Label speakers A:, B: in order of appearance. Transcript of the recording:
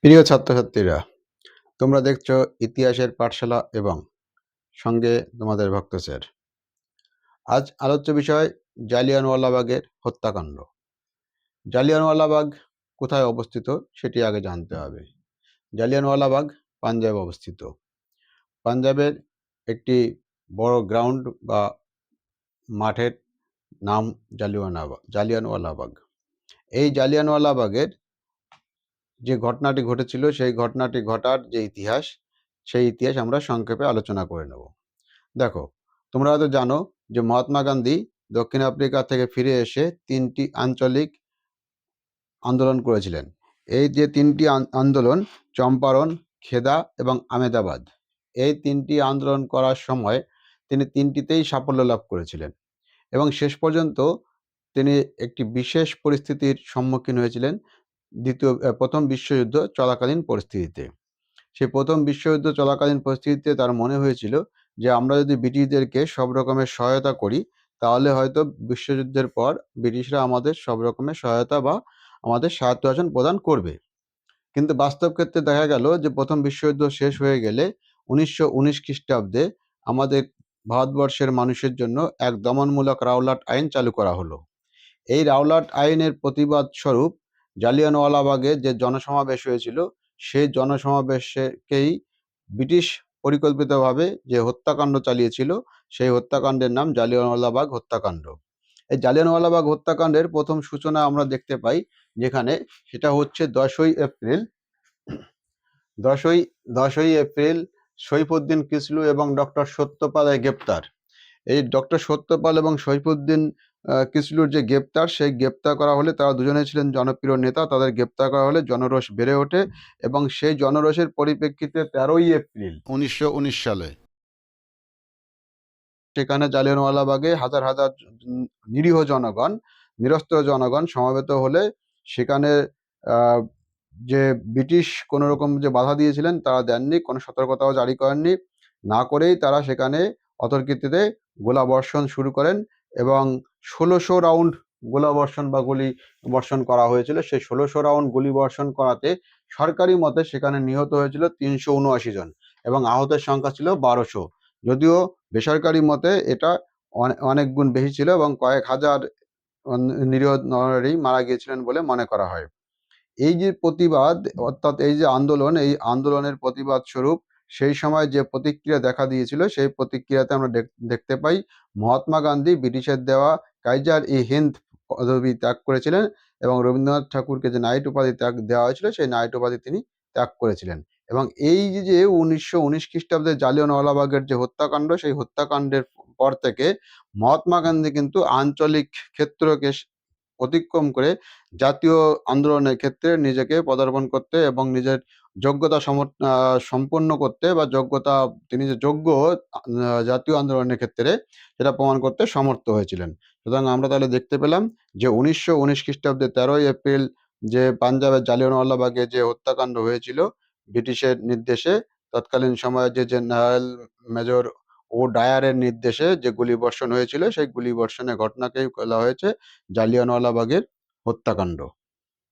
A: প্রিয় ছাত্রছাত্রীরা, তোমরা দেখছ ইতিহাসের পাঠশালা এবং সঙ্গে তোমাদের ভক্ত স্যার। আজ আলোচ্য বিষয় জালিয়ানওয়ালাবাগের হত্যাকাণ্ড। জালিয়ানওয়ালাবাগ কোথায় অবস্থিত সেটি আগে জানতে হবে। জালিয়ানওয়ালাবাগ পাঞ্জাবে অবস্থিত। পাঞ্জাবের একটি বড় গ্রাউন্ড বা মাঠের নাম জালিয়ানওয়ালাবাগ। জালিয়ানওয়ালাবাগ এই জালিয়ানওয়ালাবাগের যে ঘটনাটি ঘটেছিল, সেই ঘটনাটি ঘটার যে ইতিহাস, সেই ইতিহাস আমরা সংক্ষেপে আলোচনা করে নেব। দেখো, তোমরা হয়তো জানো যে মহাত্মা গান্ধী দক্ষিণ আফ্রিকা থেকে ফিরে এসে তিনটি আঞ্চলিক আন্দোলন করেছিলেন। এই যে তিনটি আন্দোলন, চম্পারণ, খেদা এবং আমেদাবাদ, এই তিনটি আন্দোলন করার সময় তিনি তিনটিতেই সাফল্য লাভ করেছিলেন এবং শেষ পর্যন্ত তিনি একটি বিশেষ পরিস্থিতির সম্মুখীন হয়েছিলেন। দ্বিতীয় প্রথম বিশ্বযুদ্ধ চলাকালীন পরিস্থিতিতে। সেই প্রথম বিশ্বযুদ্ধ চলাকালীন পরিস্থিতিতে তার মনে হয়েছিল যে, আমরা যদি ব্রিটিশদেরকে সব রকমের সহায়তা করি, তাহলে হয়তো বিশ্বযুদ্ধের পর ব্রিটিশরা আমাদের সব রকমের সহায়তা বা আমাদের সাহায্য আচরণ প্রদান করবে। কিন্তু বাস্তব ক্ষেত্রে দেখা গেল যে, প্রথম বিশ্বযুদ্ধ শেষ হয়ে গেলে উনিশশো উনিশ খ্রিস্টাব্দে আমাদের ভারতবর্ষের মানুষের জন্য এক দমনমূলক রাওলাট আইন চালু করা হলো। এই রাওলাট আইনের প্রতিবাদ স্বরূপ জালিয়ানওয়ালাবাগে যে জনসমাবেশ হয়েছিল, সেই জনসমাবেশকেই ব্রিটিশ পরিকল্পিতভাবে যে হত্যাকাণ্ড চালিয়েছিল, সেই হত্যাকাণ্ডের নাম জালিয়ানওয়ালাবাগ হত্যাকাণ্ড। এই জালিয়ানওয়ালাবাগ হত্যাকাণ্ডের প্রথম সূচনা আমরা দেখতে পাই, যেখানে সেটা হচ্ছে দশই এপ্রিল, দশই দশই এপ্রিল সৈফুদ্দিন কিসলু এবং ডক্টর সত্যপালের গ্রেপ্তার। এই ডক্টর সত্যপাল এবং সৈফুদ্দিন কিসলুর যে গ্রেপ্তার সেই গ্রেপ্তার করা হলে তারা দুজনে ছিলেন জনপ্রিয় নেতা। তাদের গ্রেপ্তার করা হলে জনরোষ বেড়ে ওঠে এবং সেই জনরোষের পরিপ্রেক্ষিতে তেরোই এপ্রিল উনিশশো উনিশ সালে। সেখানে জালিয়ানওয়ালাবাগে হাজার হাজার নিরীহ জনগণ নিরস্ত্র জনগণ সমাবেত হলে সেখানে যে ব্রিটিশ কোনো রকম যে বাধা দিয়েছিলেন তারা দেননি কোনো সতর্কতাও জারি করেননি। না করেই তারা সেখানে অতর্কিতে গোলা বর্ষণ শুরু করেন এবং ষোলোশো রাউন্ড গোলা বর্ষণ বা গুলি বর্ষণ করা হয়েছিল। সেই ষোলোশো রাউন্ড গুলি বর্ষণ করাতে সরকারি মতে সেখানে নিহত হয়েছিল তিনশো উনআশি জন এবং আহতের সংখ্যা ছিল বারোশো। যদিও বেসরকারি মতে এটা অনেক গুণ বেশি ছিল এবং কয়েক হাজার নিরীহ মারা গিয়েছিলেন বলে মনে করা হয়। এই যে প্রতিবাদ, অর্থাৎ এই যে আন্দোলন, এই আন্দোলনের প্রতিবাদ স্বরূপ সেই সময় যে প্রতিক্রিয়া দেখা দিয়েছিল সেই প্রতিক্রিয়াতে আমরা দেখ- দেখতে পাই মহাত্মা গান্ধী ব্রিটিশের দেওয়া কাইজার ই হিন্দ পদবি ত্যাগ করেছিলেন এবং রবীন্দ্রনাথ ঠাকুরকে যে নাইট উপাধি ত্যাগ দেওয়া হয়েছিল, সেই নাইট উপাধি তিনি ত্যাগ করেছিলেন। এবং এই যে- উনিশশো উনিশ খ্রিস্টাব্দে জালিয়ানওয়ালাবাগের যে হত্যাকাণ্ড, সেই হত্যাকাণ্ডের পর থেকে মহাত্মা গান্ধী কিন্তু আঞ্চলিক ক্ষেত্রকে অতিক্রম করে জাতীয় আন্দোলনের ক্ষেত্রে নিজেকে পদার্পণ করতে এবং নিজের যোগ্যতা সম্পন্ন করতে বা যোগ্যতা, তিনি যে যোগ্য জাতীয় আন্দোলনের ক্ষেত্রে সেটা প্রমাণ করতে সমর্থ হয়েছিলেন। সুতরাং আমরা তাহলে দেখতে পেলাম যে উনিশশো উনিশ খ্রিস্টাব্দে তেরোই এপ্রিল যে পাঞ্জাবের জালিয়ানওয়ালাবাগে যে হত্যাকাণ্ড হয়েছিল, ব্রিটিশের নির্দেশে, তৎকালীন সময়ে যে জেনারেল মেজর ও ডায়ারের নির্দেশে যে গুলিবর্ষণ হয়েছিল সেই গুলিবর্ষণের ঘটনাকেই বলা হয়েছে জালিয়ানওয়ালাবাগের হত্যাকাণ্ড।